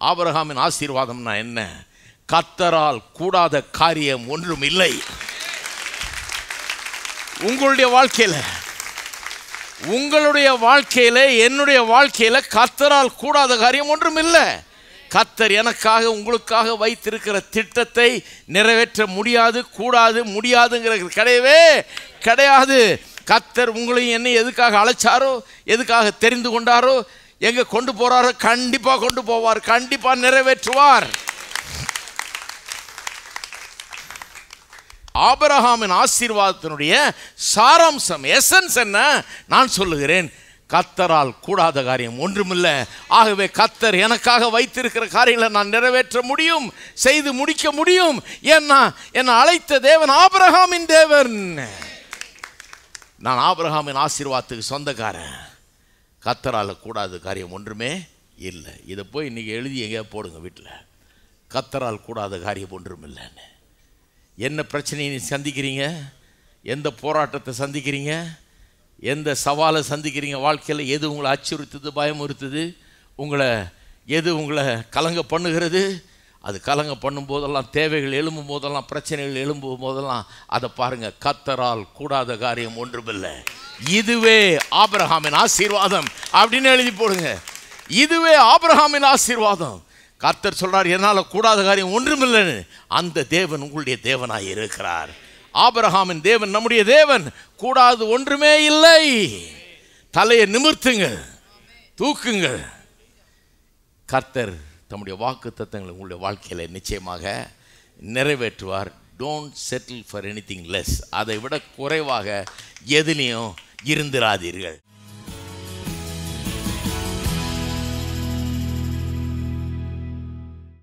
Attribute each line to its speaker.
Speaker 1: ஆபரகாமின் ஆசீர்வாதம்னா என்ன? கத்தரால் கூடாத காரியம் ஒன்றும் இல்லை. உங்களுடைய வாழ்க்கையில் உங்களுடைய வாழ்க்கையில் என்னுடைய வாழ்க்கையில் கத்தரால் கூடாத காரியம் ஒன்றும் இல்லை. கத்தர் எனக்காக உங்களுக்காக வைத்திருக்கிற திட்டத்தை நிறைவேற்ற முடியாது கூடாது முடியாதுங்கிறது கிடையவே கிடையாது. கத்தர் உங்களையும் என்ன எதுக்காக அழைச்சாரோ எதுக்காக தெரிந்து கொண்டாரோ எங்கே கொண்டு போறாரோ கண்டிப்பாக கொண்டு போவார் கண்டிப்பாக நிறைவேற்றுவார். ஆபரகாமின் ஆசீர்வாதத்தினுடைய சாராம்சம் எசன்ஸ் என்ன? நான் சொல்லுகிறேன் கத்தரால் கூடாத காரியம் ஒன்றுமில்லை. ஆகவே கத்தர் எனக்காக வைத்திருக்கிற காரியங்களை நான் நிறைவேற்ற முடியும் செய்து முடிக்க முடியும். ஏன்னா என்னை அழைத்த தேவன் ஆபரகாமின் தேவன். நான் ஆபரகாமின் ஆசீர்வாதத்துக்கு சொந்தக்காரன். கத்தரால் கூடாத காரியம் ஒன்றுமே இல்லை. இதை போய் இன்றைக்கி எழுதி எங்கேயா போடுங்க வீட்டில். கத்தரால் கூடாத காரியம் ஒன்றும் இல்லைன்னு. என்ன பிரச்சனையை நீ சந்திக்கிறீங்க? எந்த போராட்டத்தை சந்திக்கிறீங்க? எந்த சவாலை சந்திக்கிறீங்க? வாழ்க்கையில் எது உங்களை அச்சுறுத்துது பயமுறுத்துது? உங்களை எது உங்களை கலங்க பண்ணுகிறது? அது கலங்க பண்ணும்போதெல்லாம் தேவைகள் எழும்பும் போதெல்லாம் பிரச்சனைகள் எழும்பும் போதெல்லாம் அதை பாருங்கள் கத்தரால் கூடாத காரியம் ஒன்றுமில்லை இதுவே ஆபிரகாமின் ஆசீர்வாதம் அப்படின்னு எழுதி போடுங்க. இதுவே ஆபிரகாமின் ஆசீர்வாதம். கர்த்தர் சொல்கிறார் என்னால் கூடாத காரியம் ஒன்றுமில்லைன்னு. அந்த தேவன் உங்களுடைய தேவனாய் இருக்கிறார். ஆபிரகாமின் தேவன் நம்முடைய தேவன். கூடாது ஒன்றுமே இல்லை. தலையை நிமிர்த்துங்கள். தூக்குங்கள். கர்த்தர் தம்முடைய வாக்கு தத்தங்களை உங்களுடைய வாழ்க்கையில் நிச்சயமாக நிறைவேற்றுவார். Don't settle for anything less அதை விட குறைவாக எதுலேயும் இருந்திராதீர்கள்.